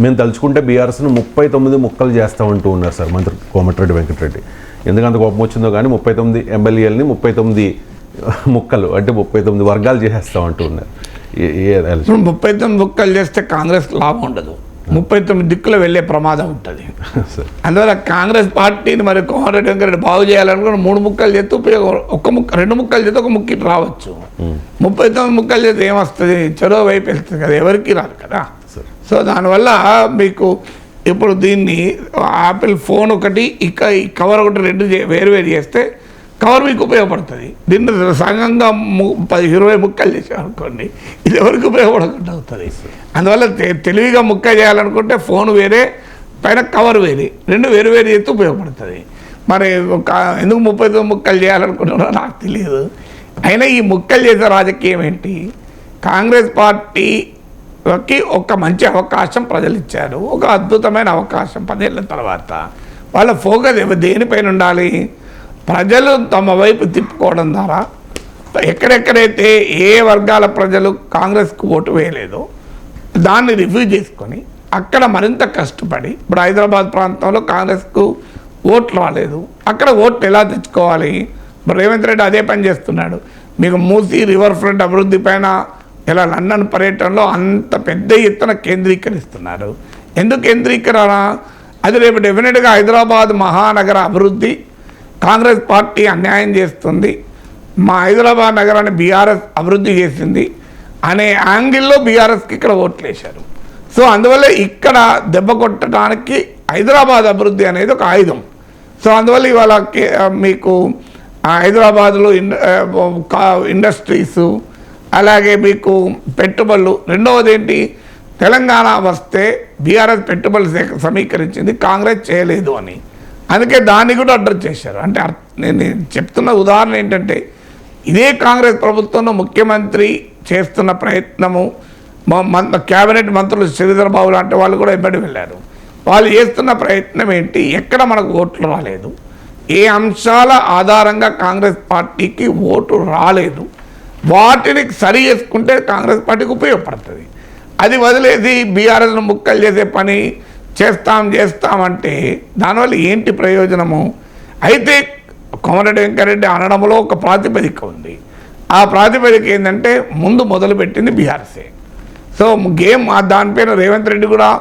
మేము తలుచుకుంటే బీఆర్ఎస్ను ముప్పై తొమ్మిది ముక్కలు చేస్తామంటూ ఉన్నారు సార్ మంత్రి కోమటిరెడ్డి వెంకటరెడ్డి. ఎందుకంత కోపం వచ్చిందో కానీ ముప్పై తొమ్మిది ఎమ్మెల్యేలని ముప్పై తొమ్మిది ముక్కలు అంటే ముప్పై తొమ్మిది వర్గాలు చేసేస్తామంటూ ఉన్నారు. ముప్పై తొమ్మిది ముక్కలు చేస్తే కాంగ్రెస్ లాభం ఉండదు. ముప్పై తొమ్మిది దిక్కులు వెళ్ళే ప్రమాదం ఉంటుంది. సార్. అందువల్ల కాంగ్రెస్ పార్టీని మరి కోమరెడ్డి వెంకరెడ్డి బాగు చేయాలనుకున్న మూడు ముక్కలు చేస్తే ఉపయోగం ఒక ముక్క రెండు ముక్కలు చేస్తే ఒక ముక్కి రావచ్చు. ముప్పై తొమ్మిది ముక్కలు చేస్తే ఏమొస్తుంది? చెరో వైపు వెళ్తుంది కదా ఎవరికి రాదు కదా. సో దానివల్ల మీకు ఇప్పుడు దీన్ని యాపిల్ ఫోన్ ఒకటి ఇక ఈ కవర్ ఒకటి రెండు వేరు వేరు చేస్తే కవర్ మీకు ఉపయోగపడుతుంది. దీన్ని సంఘంగా ము- పది ఇరవై ముక్కలు చేసాం అనుకోండి ఇది ఎవరికి ఉపయోగపడకుండా అవుతుంది. అందువల్ల తెలివిగా ముక్క చేయాలనుకుంటే ఫోన్ వేరే పైన కవర్ వేరే రెండు వేరు వేరు చేస్తే ఉపయోగపడుతుంది. మరి ఒక ఎందుకు ముప్పై తొమ్మిది ముక్కలు చేయాలనుకుంటున్నారో నాకు తెలియదు. అయినా ఈ ముక్కలు చేసే రాజకీయం ఏంటి? కాంగ్రెస్ కి ఒక మంచి అవకాశం ప్రజలు ఇచ్చారు ఒక అద్భుతమైన అవకాశం పదేళ్ళ తర్వాత. వాళ్ళ ఫోకస్ దేనిపైన ఉండాలి? ప్రజలు తమ వైపు తిప్పుకోవడం ద్వారా ఎక్కడెక్కడైతే ఏ వర్గాల ప్రజలు కాంగ్రెస్కు ఓటు వేయలేదో దాన్ని రివ్యూ చేసుకొని అక్కడ మరింత కష్టపడి ఇప్పుడు హైదరాబాద్ ప్రాంతంలో కాంగ్రెస్కు ఓట్లు రాలేదు. అక్కడ ఓట్లు ఎలా తెచ్చుకోవాలి? రేవంత్ రెడ్డి అదే పని చేస్తున్నాడు. మీకు మూసీ రివర్ ఫ్రంట్ అభివృద్ధి పైన ఇలా లండన్ పర్యటనలో అంత పెద్ద ఎత్తున కేంద్రీకరిస్తున్నారు. ఎందుకు కేంద్రీకరణ? అది రేపు డెఫినెట్గా హైదరాబాద్ మహానగర అభివృద్ధి కాంగ్రెస్ పార్టీ అన్యాయం చేస్తుంది మా హైదరాబాద్ నగరాన్ని బీఆర్ఎస్ అభివృద్ధి చేసింది అనే యాంగిల్లో బీఆర్ఎస్కి ఇక్కడ ఓట్లు వేశారు సో అందువల్ల ఇక్కడ దెబ్బ కొట్టడానికి హైదరాబాద్ అభివృద్ధి అనేది ఒక ఆయుధం. సో అందువల్ల ఇవాళ మీకు హైదరాబాద్లో ఇండ కా- ఇండస్ట్రీసు అలాగే మీకు పెట్టుబడులు. రెండవది ఏంటి తెలంగాణ వస్తే బీఆర్ఎస్ పెట్టుబడులు సమీకరించింది కాంగ్రెస్ చేయలేదు అని. అందుకే దాన్ని కూడా అడ్రస్ చేశారు. అంటే నేను చెప్తున్న ఉదాహరణ ఏంటంటే ఇదే కాంగ్రెస్ ప్రభుత్వంలో ముఖ్యమంత్రి చేస్తున్న ప్రయత్నము మా- క్యాబినెట్ మంత్రులు శ్రీధర్ బాబు లాంటి వాళ్ళు కూడా ఇబ్బంది వెళ్ళారు. వాళ్ళు చేస్తున్న ప్రయత్నం ఏంటి? ఎక్కడ మనకు ఓట్లు రాలేదు. ఏ అంశాల ఆధారంగా కాంగ్రెస్ పార్టీకి ఓటు రాలేదు. వాటిని సరి చేసుకుంటే కాంగ్రెస్ పార్టీకి ఉపయోగపడుతుంది. అది వదిలేసి బీఆర్ఎస్ను ముక్కలు చేసే పని చేస్తాం చేస్తామంటే దానివల్ల ఏంటి ప్రయోజనము? అయితే కోమరెడ్డి వెంకరెడ్డి అనడంలో ఒక ప్రాతిపదిక ఉంది. ఆ ప్రాతిపదిక ఏంటంటే ముందు మొదలుపెట్టింది బీఆర్ఎస్ఏ. సో గేమ్ దానిపైన రేవంత్ రెడ్డి కూడా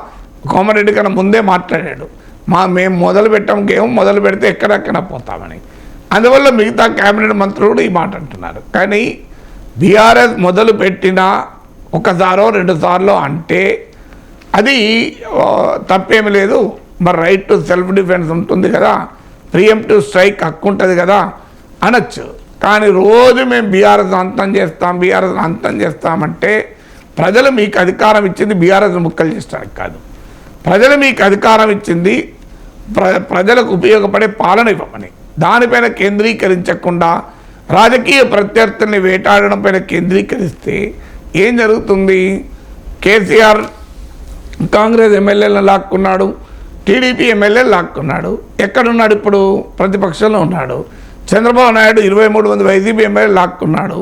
కోమరెడ్డి కన్నా ముందే మాట్లాడాడు. మా మేము మొదలు పెట్టాం గేమ్ మొదలు పెడితే ఎక్కడెక్కడ పోతామని. అందువల్ల మిగతా కేబినెట్ మంత్రులు కూడా ఈ మాట అంటున్నారు. కానీ బీఆర్ఎస్ మొదలు పెట్టిన ఒకసారో రెండుసార్లు అంటే అది తప్పేమి లేదు. మరి రైట్ టు సెల్ఫ్ డిఫెన్స్ ఉంటుంది కదా. ప్రియంటివ్ స్ట్రైక్ హక్కు ఉంటుంది కదా. అనొచ్చు. కానీ రోజు మేము బీఆర్ఎస్ అంతం చేస్తాం బీఆర్ఎస్ అంతం చేస్తామంటే ప్రజలు మీకు అధికారం ఇచ్చింది బీఆర్ఎస్ ముక్కలు చేయడానికి కాదు. ప్రజలు మీకు అధికారం ఇచ్చింది ప్ర ప్రజలకు ఉపయోగపడే పాలన ఇవ్వమని. దానిపైన కేంద్రీకరించకుండా రాజకీయ ప్రత్యర్థుల్ని వేటాడడం పైన కేంద్రీకరిస్తే ఏం జరుగుతుంది? కేసీఆర్ కాంగ్రెస్ ఎమ్మెల్యేలను లాక్కున్నాడు టీడీపీ ఎమ్మెల్యే లాక్కున్నాడు. ఎక్కడున్నాడు ఇప్పుడు? ప్రతిపక్షంలో ఉన్నాడు. చంద్రబాబు నాయుడు ఇరవై మూడు మంది వైసీపీ ఎమ్మెల్యేలు లాక్కున్నాడు.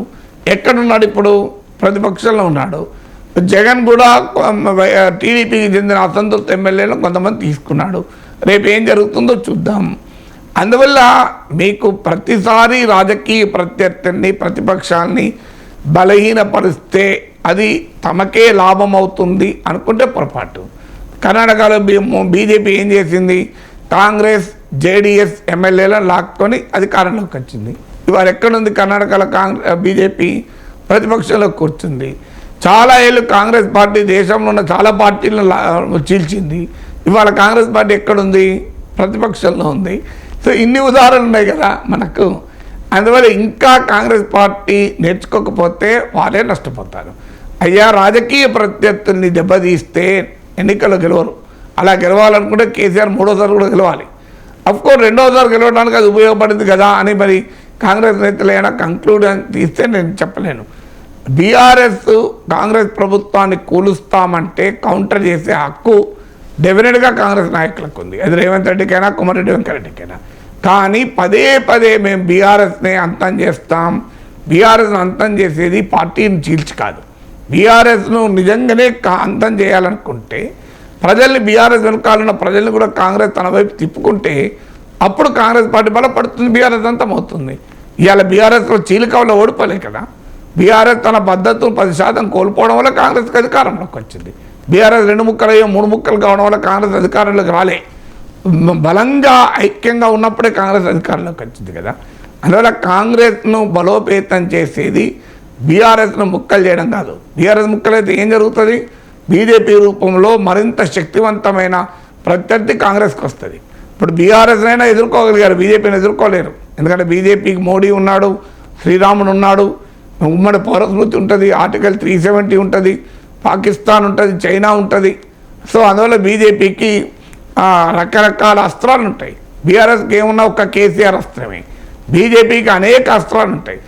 ఎక్కడున్నాడు ఇప్పుడు? ప్రతిపక్షంలో ఉన్నాడు. జగన్ కూడా టీడీపీకి చెందిన అసంతృప్త ఎమ్మెల్యేలను కొంతమంది తీసుకున్నాడు. రేపు ఏం జరుగుతుందో చూద్దాం. అందువల్ల మీకు ప్రతిసారి రాజకీయ ప్రత్యర్థిని ప్రతిపక్షాన్ని బలహీనపరిస్తే అది తమకే లాభం అవుతుంది అనుకుంటే పొరపాటు. కర్ణాటకలో బీజేపీ ఏం చేసింది? కాంగ్రెస్ జేడిఎస్ ఎమ్మెల్యేలను లాక్కొని అధికారంలోకి వచ్చింది. ఇవాళ ఎక్కడుంది కర్ణాటకలో కాంగ్రెస్ బీజేపీ? ప్రతిపక్షంలో కూర్చుంది. చాలా ఏళ్ళు కాంగ్రెస్ పార్టీ దేశంలో ఉన్న చాలా పార్టీలను లా- చీల్చింది. ఇవాళ కాంగ్రెస్ పార్టీ ఎక్కడుంది? ప్రతిపక్షంలో ఉంది. సో ఇన్ని ఉదాహరణలు ఉన్నాయి కదా మనకు. అందువల్ల ఇంకా కాంగ్రెస్ పార్టీ నేర్చుకోకపోతే వాళ్ళే నష్టపోతారు. అయ్యా రాజకీయ ప్రత్యర్థుల్ని దెబ్బతీస్తే ఎన్నికల్లో గెలవరు. అలా గెలవాలనుకుంటే కేసీఆర్ మూడోసారి కూడా గెలవాలి. అఫ్కోర్స్ రెండోసారి గెలవడానికి అది ఉపయోగపడింది కదా అని మరి కాంగ్రెస్ నేతలు ఏమైనా కంక్లూడ్ తీస్తే నేను చెప్పలేను. బీఆర్ఎస్ కాంగ్రెస్ ప్రభుత్వాన్ని కూలుస్తామంటే కౌంటర్ చేసే హక్కు డెఫినెట్గా కాంగ్రెస్ నాయకులకు ఉంది అది రేవంత్ రెడ్డికైనా కుమారెడ్డి వెంకరెడ్డికైనా కానీ పదే పదే మేము బీఆర్ఎస్ని అంతం చేస్తాం. బీఆర్ఎస్ను అంతం చేసేది పార్టీని చీల్చి కాదు. బీఆర్ఎస్ను నిజంగానే కా- అంతం చేయాలనుకుంటే ప్రజల్ని బీఆర్ఎస్ వెనకాలన్న ప్రజల్ని కూడా కాంగ్రెస్ తన వైపు తిప్పుకుంటే అప్పుడు కాంగ్రెస్ పార్టీ బలపడుతుంది బీఆర్ఎస్ అంతమవుతుంది ఇవాళ బీఆర్ఎస్లో చీలికవలో ఓడిపోలే కదా. బీఆర్ఎస్ తన భద్రతను పది శాతం కోల్పోవడం వల్ల కాంగ్రెస్కి అధికారంలోకి వచ్చింది. బీఆర్ఎస్ రెండు ముక్కలయ్యో మూడు ముక్కలు కావడం వల్ల కాంగ్రెస్ అధికారంలోకి రాలే. బలంగా ఐక్యంగా ఉన్నప్పుడే కాంగ్రెస్ అధికారంలోకి వచ్చింది కదా. అందువల్ల కాంగ్రెస్ను బలోపేతం చేసేది బీఆర్ఎస్ను ముక్కలు చేయడం కాదు. బీఆర్ఎస్ ముక్కలైతే ఏం జరుగుతుంది? బీజేపీ రూపంలో మరింత శక్తివంతమైన ప్రత్యర్థి కాంగ్రెస్కి వస్తుంది. ఇప్పుడు బీఆర్ఎస్నైనా ఎదుర్కోగలిగారు బీజేపీని ఎదుర్కోలేరు. ఎందుకంటే బీజేపీకి మోడీ ఉన్నాడు శ్రీరాముడు ఉన్నాడు ఉమ్మడి పౌరస్మృతి ఉంటుంది ఆర్టికల్ త్రీ సెవెంటీ ఉంటుంది పాకిస్తాన్ ఉంటుంది చైనా ఉంటుంది. సో అందువల్ల బీజేపీకి రకరకాల అస్త్రాలు ఉంటాయి బీఆర్ఎస్కి ఏమున్నా ఒక కేసీఆర్ అస్త్రమే. బీజేపీకి అనేక అస్త్రాలు ఉంటాయి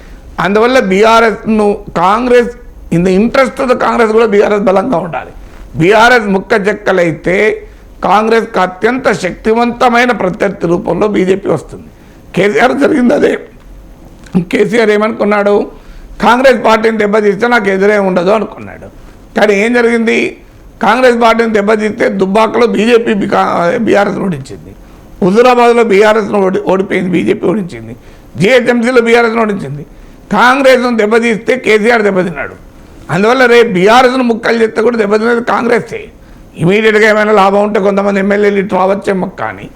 అందువల్ల బీఆర్ఎస్ను కాంగ్రెస్ ఇంత ఇంట్రెస్ట్ కాంగ్రెస్ కూడా బీఆర్ఎస్ బలంగా ఉండాలి. బీఆర్ఎస్ ముక్క చెక్కలైతే కాంగ్రెస్కి అత్యంత శక్తివంతమైన ప్రత్యర్థి రూపంలో బీజేపీ వస్తుంది. కేసీఆర్ జరిగింది అదే. కేసీఆర్ ఏమనుకున్నాడు? కాంగ్రెస్ పార్టీని దెబ్బతీస్తే నాకు ఎదురే ఉండదు అనుకున్నాడు. కానీ ఏం జరిగింది? కాంగ్రెస్ పార్టీని దెబ్బతీస్తే దుబ్బాకలో బీజేపీ బీఆర్ఎస్ ఓడించింది. హుజురాబాద్లో బీఆర్ఎస్ను ఓడి ఓడిపోయింది బీజేపీ ఓడించింది. జిహెచ్ఎంసీలో బీఆర్ఎస్ను ఓడించింది. కాంగ్రెస్ను దెబ్బతీస్తే కేసీఆర్ దెబ్బతిన్నాడు. అందువల్ల రేపు బీఆర్ఎస్ను ముక్కలు చేస్తే కూడా దెబ్బతినేది కాంగ్రెసే. ఇమీడియట్గా ఏమైనా లాభం ఉంటే కొంతమంది ఎమ్మెల్యేలు ఇటు రావచ్చేమో కానీ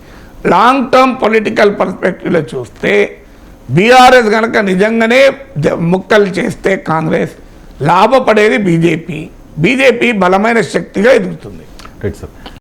లాంగ్ టర్మ్ పొలిటికల్ పర్స్పెక్టివ్లో చూస్తే బీఆర్ఎస్ కనుక నిజంగానే ముక్కలు చేస్తే కాంగ్రెస్ లాభపడేది బీజేపీ. బీజేపీ బలమైన శక్తిగా ఎదుగుతుంది. Right sir.